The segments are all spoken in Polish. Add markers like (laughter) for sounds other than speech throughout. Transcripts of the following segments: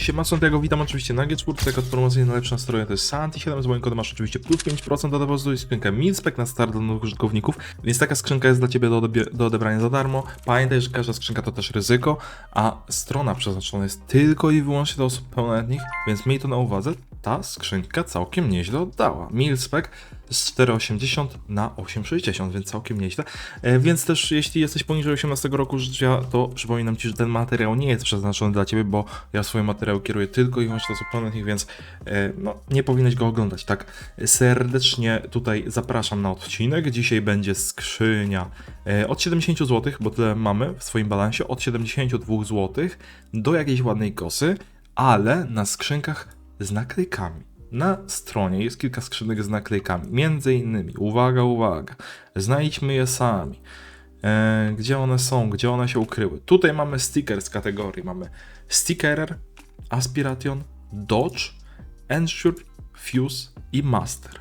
Siema Santiago, witam oczywiście na G4, kod promocyjny najlepsza stroje to jest Santi7, z moim kodem masz oczywiście plus 5% do depozytu i skrzynkę Milspec na start dla nowych użytkowników, więc taka skrzynka jest dla Ciebie do, do odebrania za darmo. Pamiętaj, że każda skrzynka to też ryzyko, a strona przeznaczona jest tylko i wyłącznie do osób pełnoletnich, więc miej to na uwadze, ta skrzynka całkiem nieźle oddała. Milspec z 4,80 na 8,60, więc całkiem nieźle. E, Więc też jeśli jesteś poniżej 18 roku życia, to przypominam Ci, że ten materiał nie jest przeznaczony dla Ciebie, bo ja swoje materiały kieruję tylko i wyłącznie do pełnoletnich, więc e, no, nie powinieneś go oglądać, tak? Serdecznie tutaj zapraszam na odcinek. Dzisiaj będzie skrzynia e, od 70 zł, bo tyle mamy w swoim balansie, od 72 zł do jakiejś ładnej kosy, ale na skrzynkach z naklejkami. Na stronie jest kilka skrzynek z naklejkami. Między innymi, uwaga, uwaga, znajdźmy je sami. E, gdzie one są, gdzie one się ukryły. Tutaj mamy sticker z kategorii. Mamy Stickerer, Aspiration, Dodge, Ensure, Fuse i Master.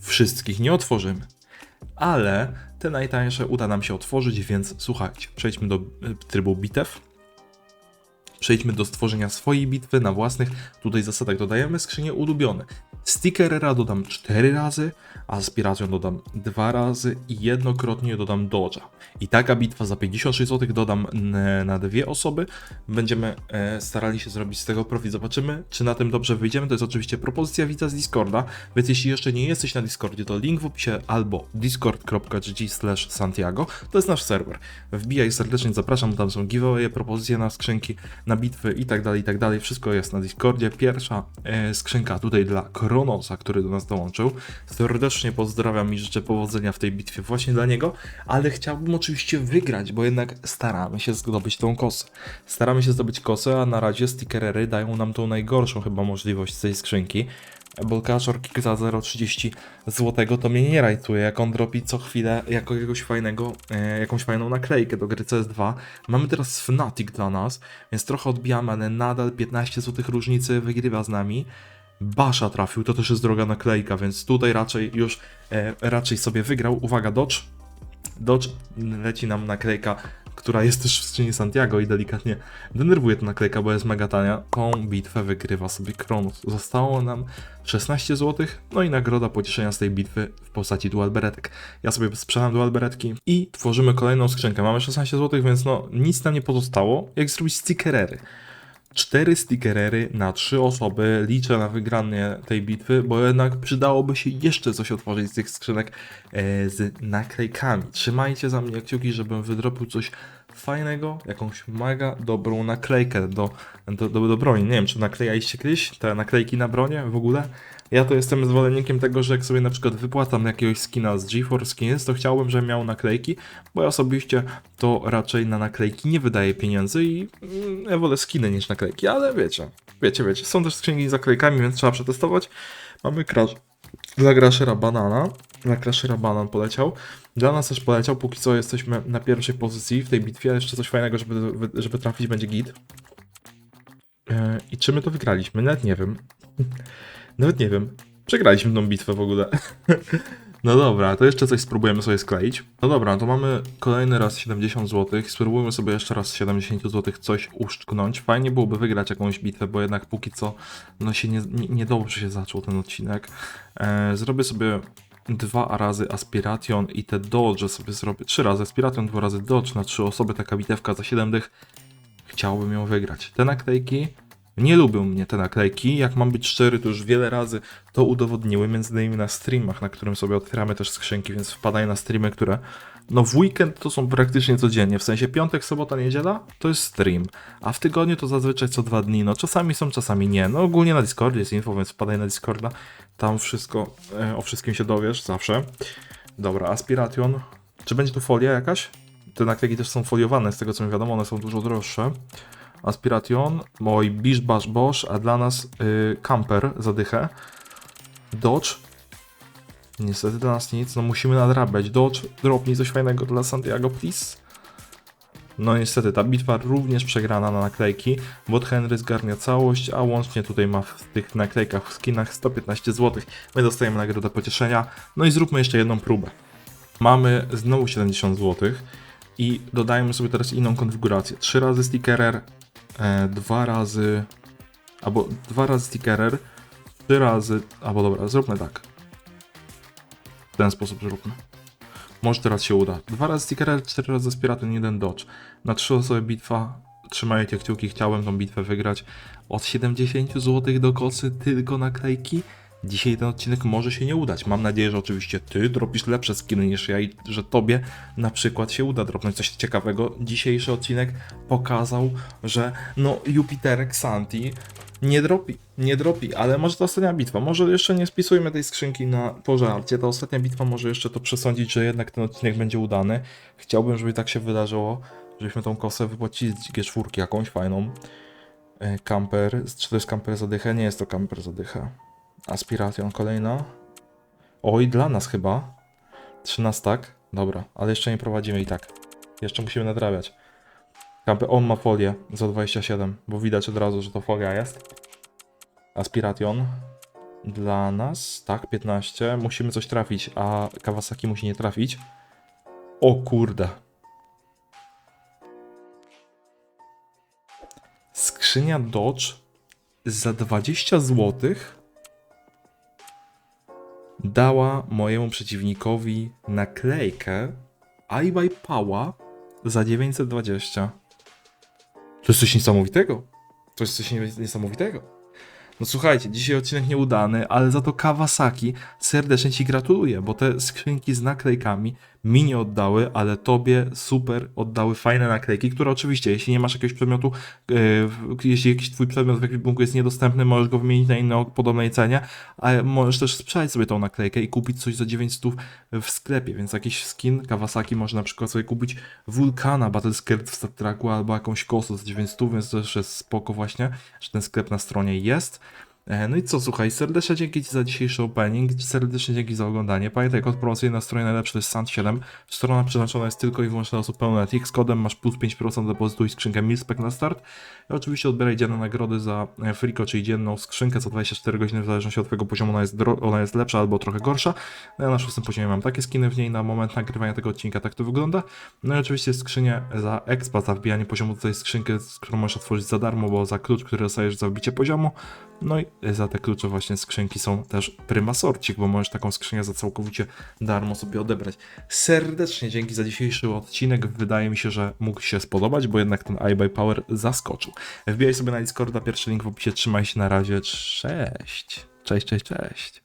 Wszystkich nie otworzymy, ale te najtańsze uda nam się otworzyć, więc słuchajcie, przejdźmy do e, trybu bitew. Przejdźmy do stworzenia swojej bitwy na własnych tutaj zasadach. Dodajemy skrzynię ulubione. Stickerera dodam 4 razy, Aspiration dodam 2 razy i jednokrotnie dodam Dodge'a. I taka bitwa za 56 zł dodam na dwie osoby. Będziemy e, starali się zrobić z tego profit. Zobaczymy, czy na tym dobrze wyjdziemy. To jest oczywiście propozycja widza z Discorda, więc jeśli jeszcze nie jesteś na Discordzie, to link w opisie albo discord.gg santiago to jest nasz serwer. Wbijaj serdecznie, zapraszam, tam są giveawaye, propozycje na skrzynki, na bitwy i tak dalej, i tak. Wszystko jest na Discordzie. Pierwsza e, skrzynka tutaj dla Kronosa, który do nas dołączył. Serdecznie pozdrawiam i życzę powodzenia w tej bitwie właśnie dla niego, ale chciałbym oczywiście wygrać, bo jednak staramy się zdobyć tą kosę. Staramy się zdobyć kosę, a na razie stickerery dają nam tą najgorszą chyba możliwość z tej skrzynki. Bo Kaszor Kick za 0,30 zł to mnie nie rajtuje, jak on dropi co chwilę jakiegoś fajnego, e, jakąś fajną naklejkę do gry CS2. Mamy teraz Fnatic dla nas, więc trochę odbijamy, ale nadal 15 zł różnicy wygrywa z nami. Basza trafił, to też jest droga naklejka, więc tutaj raczej już e, raczej sobie wygrał. Uwaga, Dodge. Dodge leci nam naklejka, która jest też w skrzyni Santiago i delikatnie denerwuje ta naklejka, bo jest mega tania. Tą bitwę wygrywa sobie Kronos. Zostało nam 16 zł, no i nagroda pocieszenia z tej bitwy w postaci dual beretek. Ja sobie sprzedam dual beretki i tworzymy kolejną skrzynkę. Mamy 16 zł, więc no nic nam nie pozostało, jak zrobić stickerery. Cztery stickerery na trzy osoby. Liczę na wygranie tej bitwy, bo jednak przydałoby się jeszcze coś otworzyć z tych skrzynek e, z naklejkami. Trzymajcie za mnie kciuki, żebym wydropił coś fajnego, jakąś mega dobrą naklejkę do, do, do, do broni. Nie wiem, czy naklejaliście kiedyś te naklejki na bronie w ogóle? Ja to jestem zwolennikiem tego, że jak sobie na przykład wypłatam jakiegoś skina z GeForce Skins, to chciałbym, żeby miał naklejki, bo ja osobiście to raczej na naklejki nie wydaję pieniędzy i mm, ja wolę skiny niż naklejki, ale wiecie, wiecie, wiecie, są też skrzynki z naklejkami, więc trzeba przetestować. Mamy crash dla Crashera Banana, dla Crashera Banan poleciał, dla nas też poleciał, póki co jesteśmy na pierwszej pozycji w tej bitwie, jeszcze coś fajnego, żeby, żeby trafić będzie git. E, I czy my to wygraliśmy? Nawet nie wiem. (laughs) Nawet nie wiem. Przegraliśmy tą bitwę w ogóle. (laughs) No dobra, to jeszcze coś spróbujemy sobie skleić. No dobra, to mamy kolejny raz 70 zł. Spróbujmy sobie jeszcze raz z 70 zł coś uszczknąć. Fajnie byłoby wygrać jakąś bitwę, bo jednak póki co no się nie, nie, niedobrze się zaczął ten odcinek. E, zrobię sobie dwa razy Aspiration i te Dodge sobie zrobię. Trzy razy Aspiration, dwa razy Dodge na trzy osoby, taka bitewka za 7 dych. Chciałbym ją wygrać. Te naklejki nie lubią mnie te naklejki. Jak mam być szczery, to już wiele razy to udowodniły, między innymi na streamach, na którym sobie otwieramy też skrzynki, więc wpadaj na streamy, które no w weekend to są praktycznie codziennie, w sensie piątek, sobota, niedziela to jest stream, a w tygodniu to zazwyczaj co dwa dni, no czasami są, czasami nie. No ogólnie na Discordzie jest info, więc wpadaj na Discorda, tam wszystko, e, o wszystkim się dowiesz zawsze. Dobra, Aspiration. Czy będzie tu folia jakaś? Te naklejki też są foliowane, z tego co mi wiadomo, one są dużo droższe. Aspiration, mój Bish Bash Bosch, a dla nas y, Camper zadychę. Dodge. Niestety dla nas nic, no musimy nadrabiać. Dodge, dropnij coś fajnego dla Santiago, please. No niestety, ta bitwa również przegrana na naklejki. Bot Henry zgarnia całość, a łącznie tutaj ma w tych naklejkach, w skinach 115 zł. My dostajemy nagrodę pocieszenia. No i zróbmy jeszcze jedną próbę. Mamy znowu 70 zł i dodajmy sobie teraz inną konfigurację. 3 razy stickerer, e, dwa razy albo dwa razy stickerer, trzy razy, albo dobra, zróbmy tak. W ten sposób zróbmy. Może teraz się uda. Dwa razy stickerer, cztery razy Spiraten, jeden dodge. Na trzy osoby bitwa. Trzymajcie kciuki, chciałem tą bitwę wygrać. Od 70 zł do kosy tylko naklejki. Dzisiaj ten odcinek może się nie udać. Mam nadzieję, że oczywiście ty dropisz lepsze skiny niż ja i że tobie na przykład się uda dropnąć coś ciekawego. Dzisiejszy odcinek pokazał, że no Jupiterek Santi nie dropi, nie dropi, ale może to ostatnia bitwa. Może jeszcze nie spisujmy tej skrzynki na pożarcie. Ta ostatnia bitwa może jeszcze to przesądzić, że jednak ten odcinek będzie udany. Chciałbym, żeby tak się wydarzyło, żebyśmy tą kosę wypłacili z G4 jakąś fajną. E, Camper, czy to jest camper zadycha? Nie jest to camper zadycha. Aspiration kolejna. Oj, dla nas chyba. 13 tak? Dobra, ale jeszcze nie prowadzimy i tak. Jeszcze musimy nadrabiać. Camper, on ma folię za 27, bo widać od razu, że to folia jest. Aspiration. Dla nas, tak, 15. Musimy coś trafić, a Kawasaki musi nie trafić. O kurde. Skrzynia Dodge za 20 zł dała mojemu przeciwnikowi naklejkę I buy Pała za 920. To jest coś niesamowitego. To jest coś nie- niesamowitego. No słuchajcie, dzisiaj odcinek nieudany, ale za to Kawasaki serdecznie Ci gratuluję, bo te skrzynki z naklejkami mi nie oddały, ale Tobie super oddały fajne naklejki, które oczywiście, jeśli nie masz jakiegoś przedmiotu, yy, jeśli jakiś Twój przedmiot w ekwipunku jest niedostępny, możesz go wymienić na inny o podobnej cenie, a możesz też sprzedać sobie tą naklejkę i kupić coś za 900 w sklepie, więc jakiś skin Kawasaki można na przykład sobie kupić Vulkana Battleskirt w Star albo jakąś kosę za 900, więc też jest spoko właśnie, że ten sklep na stronie jest. E, No i co, słuchaj, serdecznie dzięki Ci za dzisiejszy opening, serdecznie dzięki za oglądanie. Pamiętaj, kod promocyjny na stronie najlepszy jest SANT7. Strona przeznaczona jest tylko i wyłącznie dla osób pełnoletnich. Z kodem masz plus 5% depozytu i skrzynkę Milspec na start. I oczywiście odbieraj dzienne nagrody za e, Friko, czyli dzienną skrzynkę co 24 godziny, w zależności od Twojego poziomu ona jest, ona jest lepsza albo trochę gorsza. No ja na szóstym poziomie mam takie skiny w niej na moment nagrywania tego odcinka, tak to wygląda. No i oczywiście skrzynię za expa, za wbijanie poziomu, tutaj skrzynkę, z którą możesz otworzyć za darmo, bo za klucz, który dostajesz za wbicie poziomu. No i za te klucze właśnie skrzynki są też prymasorcik, bo możesz taką skrzynię za całkowicie darmo sobie odebrać. Serdecznie dzięki za dzisiejszy odcinek. Wydaje mi się, że mógł się spodobać, bo jednak ten iBuy Power zaskoczył. Wbijaj sobie na Discorda, pierwszy link w opisie. Trzymaj się na razie. Cześć. Cześć, cześć, cześć.